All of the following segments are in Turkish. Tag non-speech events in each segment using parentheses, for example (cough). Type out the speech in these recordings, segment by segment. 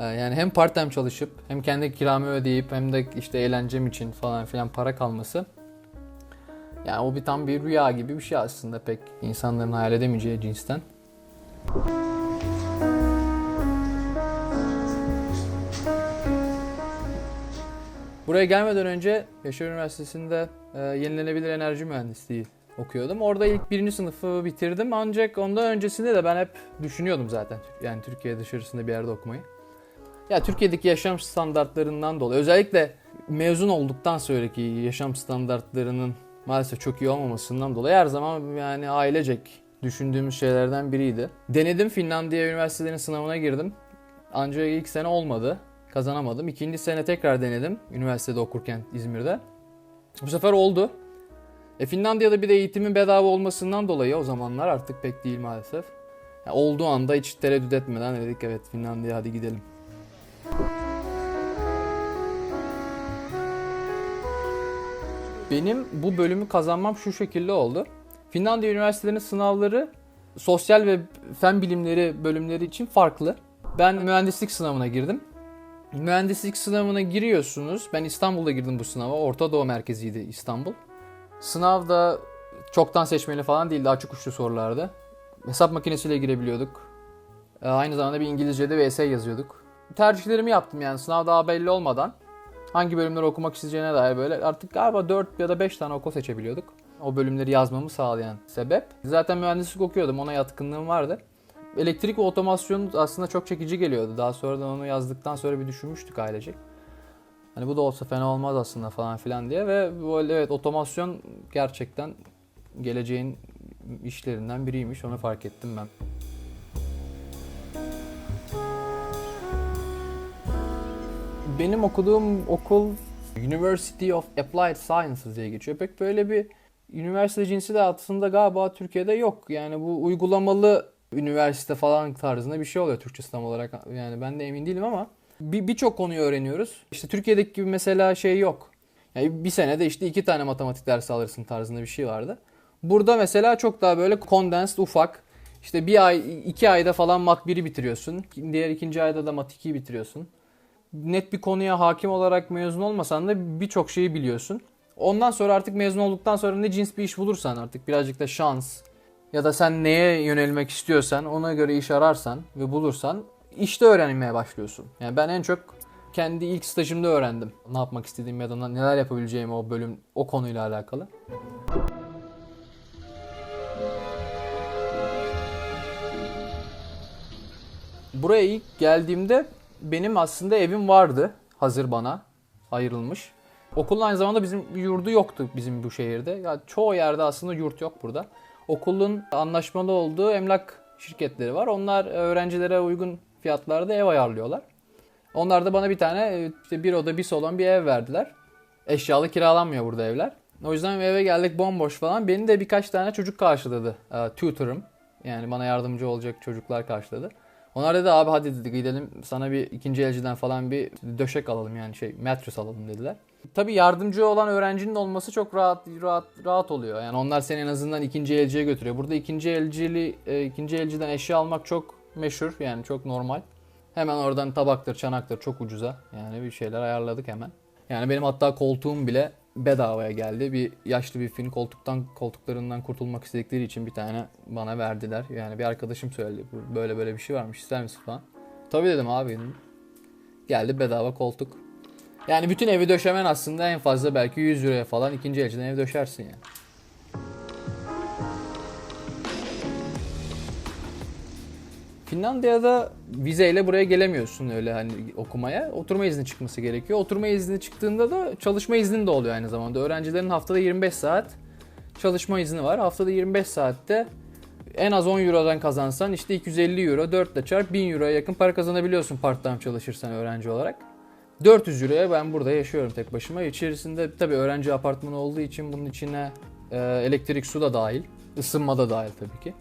Ee, Yani hem part time çalışıp hem kendi kiramı ödeyip hem de işte eğlencem için falan filan para kalması. Yani o bir tam bir rüya gibi bir şey aslında pek insanların hayal edemeyeceği cinsten. Buraya gelmeden önce Yaşar Üniversitesi'nde e, yenilenebilir enerji mühendisliği okuyordum. Orada ilk birinci sınıfı bitirdim ancak ondan öncesinde de ben hep düşünüyordum zaten. Yani Türkiye dışarısında bir yerde okumayı. Ya Türkiye'deki yaşam standartlarından dolayı özellikle mezun olduktan sonraki yaşam standartlarının maalesef çok iyi olmamasından dolayı her zaman yani ailecek düşündüğümüz şeylerden biriydi. Denedim Finlandiya üniversitelerinin sınavına girdim. Ancak ilk sene olmadı. Kazanamadım. İkinci sene tekrar denedim. Üniversitede okurken İzmir'de. Bu sefer oldu. E Finlandiya'da bir de eğitimin bedava olmasından dolayı o zamanlar artık pek değil maalesef. Ya olduğu anda hiç tereddüt etmeden dedik evet Finlandiya hadi gidelim. Benim bu bölümü kazanmam şu şekilde oldu. Finlandiya üniversitelerinin sınavları sosyal ve fen bilimleri bölümleri için farklı. Ben mühendislik sınavına girdim. Mühendislik sınavına giriyorsunuz. Ben İstanbul'da girdim bu sınava. Orta Doğu merkeziydi İstanbul. Sınavda çoktan seçmeli falan değildi. Açık uçlu sorulardı. Hesap makinesiyle girebiliyorduk. Aynı zamanda bir İngilizce'de ve essay yazıyorduk. Tercihlerimi yaptım yani sınav daha belli olmadan. Hangi bölümleri okumak isteyeceğine dair böyle artık galiba 4 ya da 5 tane okul seçebiliyorduk. O bölümleri yazmamı sağlayan sebep. Zaten mühendislik okuyordum ona yatkınlığım vardı. Elektrik ve otomasyon aslında çok çekici geliyordu. Daha sonradan onu yazdıktan sonra bir düşünmüştük ailecek. Hani bu da olsa fena olmaz aslında falan filan diye ve böyle evet otomasyon gerçekten geleceğin işlerinden biriymiş. Onu fark ettim ben. Benim okuduğum okul University of Applied Sciences diye geçiyor. Pek böyle bir üniversite cinsi de aslında galiba Türkiye'de yok. Yani bu uygulamalı üniversite falan tarzında bir şey oluyor Türkçe tam olarak. Yani ben de emin değilim ama bir birçok konuyu öğreniyoruz. İşte Türkiye'deki gibi mesela şey yok. Yani bir senede işte iki tane matematik dersi alırsın tarzında bir şey vardı. Burada mesela çok daha böyle condensed, ufak. İşte bir ay, iki ayda falan mat 1'i bitiriyorsun. Diğer ikinci ayda da mat 2'yi bitiriyorsun. Net bir konuya hakim olarak mezun olmasan da birçok şeyi biliyorsun. Ondan sonra artık mezun olduktan sonra ne cins bir iş bulursan artık birazcık da şans ya da sen neye yönelmek istiyorsan ona göre iş ararsan ve bulursan işte öğrenmeye başlıyorsun. Yani ben en çok kendi ilk stajımda öğrendim. Ne yapmak istediğimi ya da neler yapabileceğimi o bölüm o konuyla alakalı. Buraya ilk geldiğimde benim aslında evim vardı hazır bana ayrılmış. Okulun aynı zamanda bizim yurdu yoktu bizim bu şehirde. Ya çoğu yerde aslında yurt yok burada. Okulun anlaşmalı olduğu emlak şirketleri var. Onlar öğrencilere uygun fiyatlarda ev ayarlıyorlar. Onlar da bana bir tane işte bir oda bir salon bir ev verdiler. Eşyalı kiralanmıyor burada evler. O yüzden eve geldik bomboş falan. Beni de birkaç tane çocuk karşıladı. E, tutor'ım. Yani bana yardımcı olacak çocuklar karşıladı. Onlar dedi abi hadi dedi gidelim sana bir ikinci elciden falan bir döşek alalım yani şey mattress alalım dediler. Tabii yardımcı olan öğrencinin olması çok rahat rahat rahat oluyor. Yani onlar seni en azından ikinci elciye götürüyor. Burada ikinci elcili e, ikinci elciden eşya almak çok meşhur yani çok normal. Hemen oradan tabaktır, çanaktır çok ucuza. Yani bir şeyler ayarladık hemen. Yani benim hatta koltuğum bile bedavaya geldi. Bir yaşlı bir film koltuktan koltuklarından kurtulmak istedikleri için bir tane bana verdiler. Yani bir arkadaşım söyledi. Böyle böyle bir şey varmış ister misin falan. Tabii dedim abi. Geldi bedava koltuk. Yani bütün evi döşemen aslında en fazla belki 100 liraya falan ikinci elciden ev döşersin yani. Finlandiya'da vizeyle buraya gelemiyorsun öyle hani okumaya. Oturma izni çıkması gerekiyor. Oturma izni çıktığında da çalışma iznin de oluyor aynı zamanda. Öğrencilerin haftada 25 saat çalışma izni var. Haftada 25 saatte en az 10 Euro'dan kazansan işte 250 Euro 4 ile çarp 1000 Euro'ya yakın para kazanabiliyorsun part time çalışırsan öğrenci olarak. 400 Euro'ya ben burada yaşıyorum tek başıma. İçerisinde tabii öğrenci apartmanı olduğu için bunun içine e, elektrik su da dahil. ısınma da dahil tabii ki.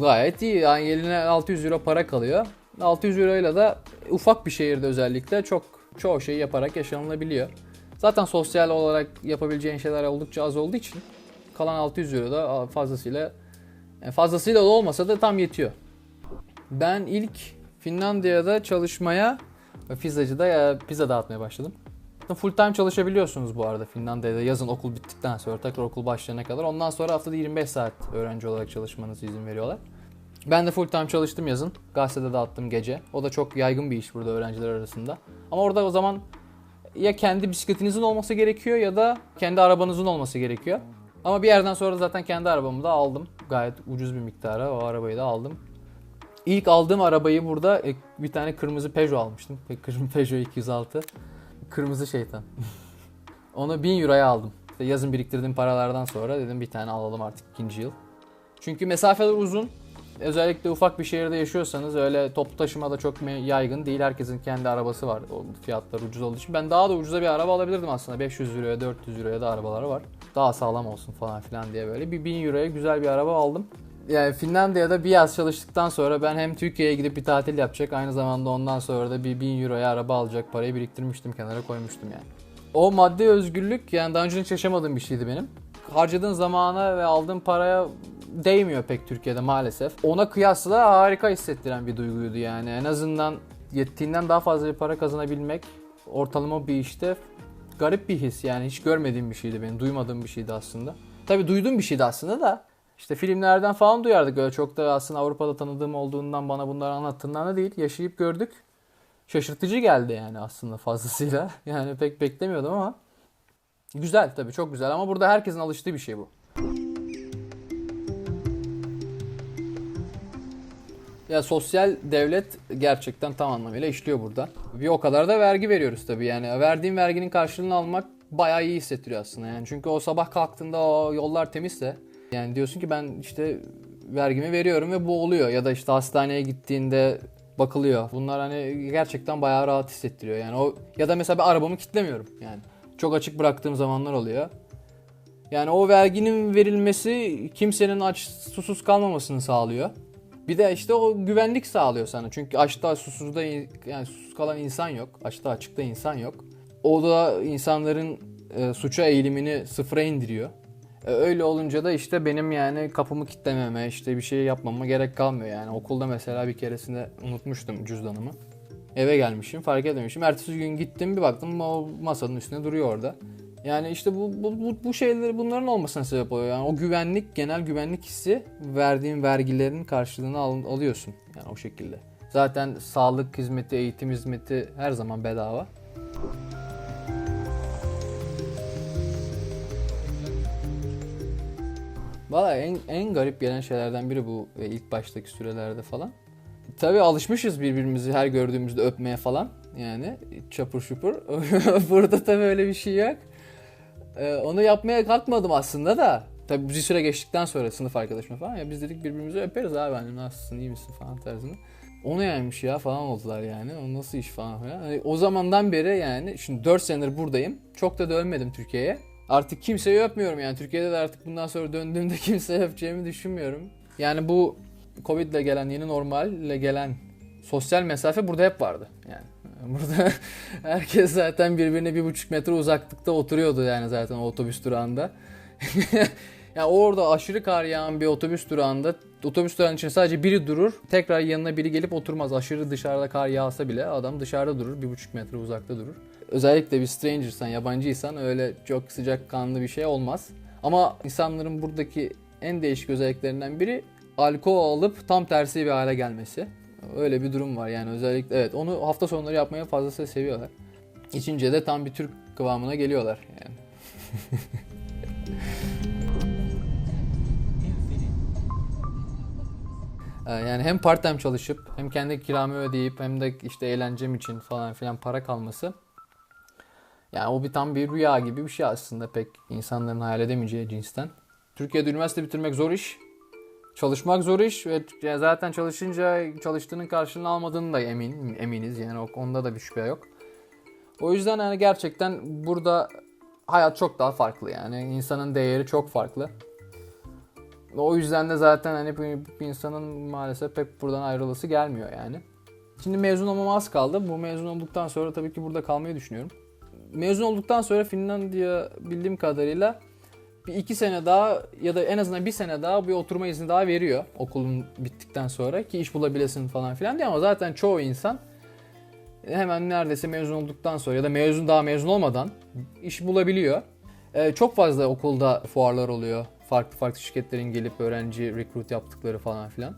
Gayet iyi. Yani eline 600 euro para kalıyor. 600 euroyla da ufak bir şehirde özellikle çok çoğu şeyi yaparak yaşanılabiliyor. Zaten sosyal olarak yapabileceğin şeyler oldukça az olduğu için kalan 600 euro da fazlasıyla fazlasıyla da olmasa da tam yetiyor. Ben ilk Finlandiya'da çalışmaya pizzacıda ya pizza dağıtmaya başladım. Full time çalışabiliyorsunuz bu arada Finlandiya'da yazın okul bittikten sonra tekrar okul başlayana kadar. Ondan sonra haftada 25 saat öğrenci olarak çalışmanızı izin veriyorlar. Ben de full time çalıştım yazın. Gazetede dağıttım gece. O da çok yaygın bir iş burada öğrenciler arasında. Ama orada o zaman ya kendi bisikletinizin olması gerekiyor ya da kendi arabanızın olması gerekiyor. Ama bir yerden sonra zaten kendi arabamı da aldım. Gayet ucuz bir miktara o arabayı da aldım. İlk aldığım arabayı burada e, bir tane kırmızı Peugeot almıştım. Kırmızı Peugeot 206. Kırmızı şeytan. (laughs) Onu 1000 euroya aldım. İşte yazın biriktirdiğim paralardan sonra dedim bir tane alalım artık ikinci yıl. Çünkü mesafeler uzun. Özellikle ufak bir şehirde yaşıyorsanız öyle toplu taşıma da çok yaygın değil. Herkesin kendi arabası var. O fiyatlar ucuz olduğu için. Ben daha da ucuza bir araba alabilirdim aslında. 500 euroya 400 euroya da arabalar var. Daha sağlam olsun falan filan diye böyle. Bir 1000 euroya güzel bir araba aldım. Yani Finlandiya'da bir yaz çalıştıktan sonra ben hem Türkiye'ye gidip bir tatil yapacak aynı zamanda ondan sonra da bir 1000 euroya araba alacak parayı biriktirmiştim kenara koymuştum yani. O maddi özgürlük yani daha önce hiç yaşamadığım bir şeydi benim. Harcadığın zamana ve aldığın paraya değmiyor pek Türkiye'de maalesef. Ona kıyasla harika hissettiren bir duyguydu yani. En azından yettiğinden daha fazla bir para kazanabilmek ortalama bir işte garip bir his yani hiç görmediğim bir şeydi benim. Duymadığım bir şeydi aslında. Tabii duyduğum bir şeydi aslında da işte filmlerden falan duyardık öyle çok da aslında Avrupa'da tanıdığım olduğundan bana bunları anlattığından da değil. Yaşayıp gördük. Şaşırtıcı geldi yani aslında fazlasıyla. (laughs) Yani pek beklemiyordum ama güzel tabii çok güzel ama burada herkesin alıştığı bir şey bu. Ya sosyal devlet gerçekten tam anlamıyla işliyor burada. Bir o kadar da vergi veriyoruz tabii yani. Verdiğin verginin karşılığını almak bayağı iyi hissettiriyor aslında yani. Çünkü o sabah kalktığında o yollar temizse yani diyorsun ki ben işte vergimi veriyorum ve bu oluyor. Ya da işte hastaneye gittiğinde bakılıyor. Bunlar hani gerçekten bayağı rahat hissettiriyor. Yani o ya da mesela ben arabamı kitlemiyorum yani. Çok açık bıraktığım zamanlar oluyor. Yani o verginin verilmesi kimsenin aç susuz kalmamasını sağlıyor. Bir de işte o güvenlik sağlıyor sana. Çünkü açta susuzda yani susuz kalan insan yok. Açta açıkta insan yok. O da insanların e, suça eğilimini sıfıra indiriyor. E, öyle olunca da işte benim yani kapımı kitlememe, işte bir şey yapmama gerek kalmıyor yani. Okulda mesela bir keresinde unutmuştum cüzdanımı. Eve gelmişim, fark etmemişim. Ertesi gün gittim bir baktım o masanın üstünde duruyor orada. Yani işte bu, bu, bu, bu şeyleri bunların olmasına sebep oluyor. Yani o güvenlik, genel güvenlik hissi verdiğin vergilerin karşılığını al, alıyorsun. Yani o şekilde. Zaten sağlık hizmeti, eğitim hizmeti her zaman bedava. Valla en, en garip gelen şeylerden biri bu e, ilk baştaki sürelerde falan. Tabii alışmışız birbirimizi her gördüğümüzde öpmeye falan. Yani çapur şupur. (laughs) Burada tabii öyle bir şey yok. Ee, onu yapmaya kalkmadım aslında da. Tabii bir süre geçtikten sonra sınıf arkadaşım falan ya biz dedik birbirimizi öperiz abi hani nasılsın iyi misin falan tarzında. Onu yaymış ya falan oldular yani. O nasıl iş falan falan. Hani o zamandan beri yani şimdi 4 senedir buradayım. Çok da dönmedim Türkiye'ye. Artık kimseyi öpmüyorum yani. Türkiye'de de artık bundan sonra döndüğümde (laughs) kimseyi öpeceğimi düşünmüyorum. Yani bu Covid ile gelen yeni normal ile gelen sosyal mesafe burada hep vardı. Yani (laughs) burada herkes zaten birbirine bir buçuk metre uzaklıkta oturuyordu yani zaten o otobüs durağında. (laughs) yani orada aşırı kar yağan bir otobüs durağında otobüs durağının içinde sadece biri durur. Tekrar yanına biri gelip oturmaz. Aşırı dışarıda kar yağsa bile adam dışarıda durur. Bir buçuk metre uzakta durur. Özellikle bir strangersan, yabancıysan öyle çok sıcak kanlı bir şey olmaz. Ama insanların buradaki en değişik özelliklerinden biri alkol alıp tam tersi bir hale gelmesi. Öyle bir durum var yani özellikle evet onu hafta sonları yapmaya fazlasıyla seviyorlar. İçince de tam bir Türk kıvamına geliyorlar yani. (laughs) yani hem part time çalışıp hem kendi kiramı ödeyip hem de işte eğlencem için falan filan para kalması. Yani o bir tam bir rüya gibi bir şey aslında pek insanların hayal edemeyeceği cinsten. Türkiye'de üniversite bitirmek zor iş. Çalışmak zor iş ve zaten çalışınca çalıştığının karşılığını almadığını da emin eminiz yani o konuda da bir şüphe yok. O yüzden yani gerçekten burada hayat çok daha farklı yani insanın değeri çok farklı. O yüzden de zaten hani bir insanın maalesef pek buradan ayrılısı gelmiyor yani. Şimdi mezun olmama az kaldı. Bu mezun olduktan sonra tabii ki burada kalmayı düşünüyorum. Mezun olduktan sonra Finlandiya bildiğim kadarıyla bir iki sene daha ya da en azından bir sene daha bir oturma izni daha veriyor okulun bittikten sonra ki iş bulabilesin falan filan diye ama zaten çoğu insan hemen neredeyse mezun olduktan sonra ya da mezun daha mezun olmadan iş bulabiliyor. Ee, çok fazla okulda fuarlar oluyor. Farklı farklı şirketlerin gelip öğrenci recruit yaptıkları falan filan.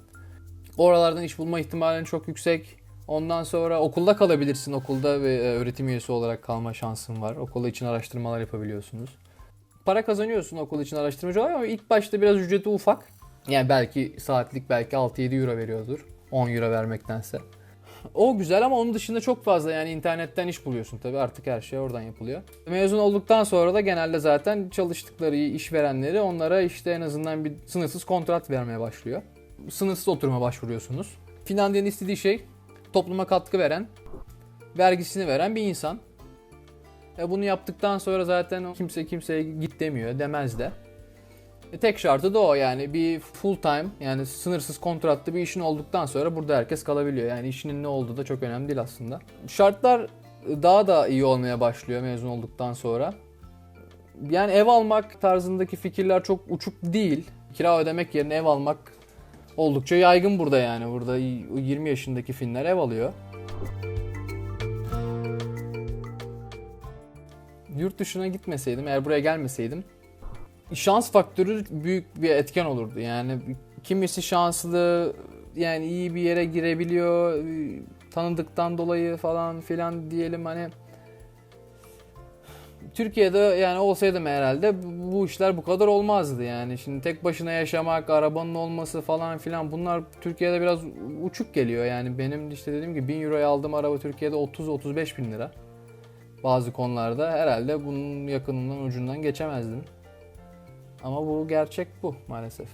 Oralardan iş bulma ihtimalin çok yüksek. Ondan sonra okulda kalabilirsin. Okulda ve e, öğretim üyesi olarak kalma şansın var. Okulda için araştırmalar yapabiliyorsunuz. Para kazanıyorsun okul için araştırmacı olarak ama ilk başta biraz ücreti ufak. Yani belki saatlik belki 6-7 euro veriyordur. 10 euro vermektense. O güzel ama onun dışında çok fazla yani internetten iş buluyorsun tabii artık her şey oradan yapılıyor. Mezun olduktan sonra da genelde zaten çalıştıkları işverenleri onlara işte en azından bir sınırsız kontrat vermeye başlıyor. Sınırsız oturuma başvuruyorsunuz. Finlandiya'nın istediği şey topluma katkı veren, vergisini veren bir insan. E bunu yaptıktan sonra zaten kimse kimseye git demiyor, demez de. Tek şartı da o yani bir full time yani sınırsız kontratlı bir işin olduktan sonra burada herkes kalabiliyor. Yani işinin ne olduğu da çok önemli değil aslında. Şartlar daha da iyi olmaya başlıyor mezun olduktan sonra. Yani ev almak tarzındaki fikirler çok uçuk değil. Kira ödemek yerine ev almak oldukça yaygın burada yani. Burada 20 yaşındaki Finler ev alıyor. Yurt dışına gitmeseydim, eğer buraya gelmeseydim şans faktörü büyük bir etken olurdu. Yani kimisi şanslı, yani iyi bir yere girebiliyor, tanıdıktan dolayı falan filan diyelim hani Türkiye'de yani olsaydım herhalde bu işler bu kadar olmazdı yani. Şimdi tek başına yaşamak, arabanın olması falan filan bunlar Türkiye'de biraz uçuk geliyor. Yani benim işte dediğim gibi 1000 euroya aldığım araba Türkiye'de 30-35 bin lira. Bazı konularda herhalde bunun yakınından ucundan geçemezdim. Ama bu gerçek bu maalesef.